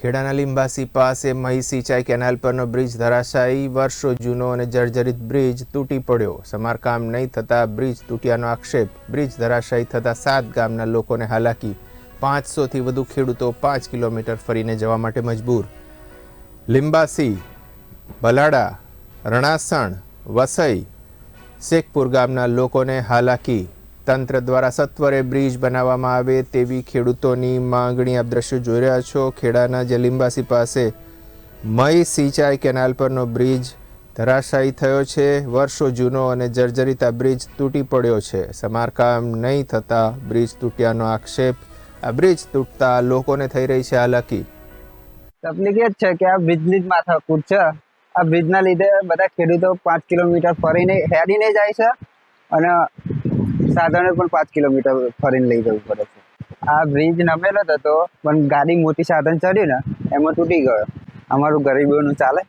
ખેડાના લિંબાસી પાસે મહી સિંચાઈ કેનાલ પરનો બ્રિજ ધરાશાયી વર્ષો જૂનો અને જર્જરિત બ્રિજ તૂટી પડ્યો. સમારકામ નહીં થતાં બ્રિજ તૂટ્યાનો આક્ષેપ. બ્રિજ ધરાશાયી થતાં સાત ગામના લોકોને હાલાકી. પાંચસોથી વધુ ખેડૂતો પાંચ કિલોમીટર ફરીને જવા માટે મજબૂર. લિંબાસી ભલાડા રણાસણ, વસઈ, શેખપુર ગામના લોકોને હાલાકી. તંત્ર દ્વારા સત્વરે બ્રિજ બનાવવામાં આવે તેવી ખેડૂતોની માંગણી આપ દ્રશ્યો જોઈ રહ્યા છો. ખેડાના જલિંબાસી પાસે મય સિંચાઈ કેનાલ પરનો બ્રિજ ધરાશાયી થયો છે. વર્ષો જૂનો અને જર્જરિત આ બ્રિજ તૂટી પડ્યો છે. સમારકામ નહીં થતાં બ્રિજ તૂટ્યાનો આક્ષેપ આ બ્રિજ તૂટતા લોકોને થઈ રહી છે હાલાકી. તકલીફ એ જ છે કે આ વીજળી જ માથાકૂટ છે. આ બ્રિજના લીધે બધા ખેડૂતો પાંચ કિલોમીટર ફરીને હેડીને જાય છે અને સાધનો પણ પાંચ કિલોમીટર ફરીને લઈ જવું પડે છે. આ બ્રિજ નમેલો હતો, પણ ગાડી મોટી સાધન ચડ્યું ને, એમાં તૂટી ગયો. અમારું ગરીબોનું ચાલે.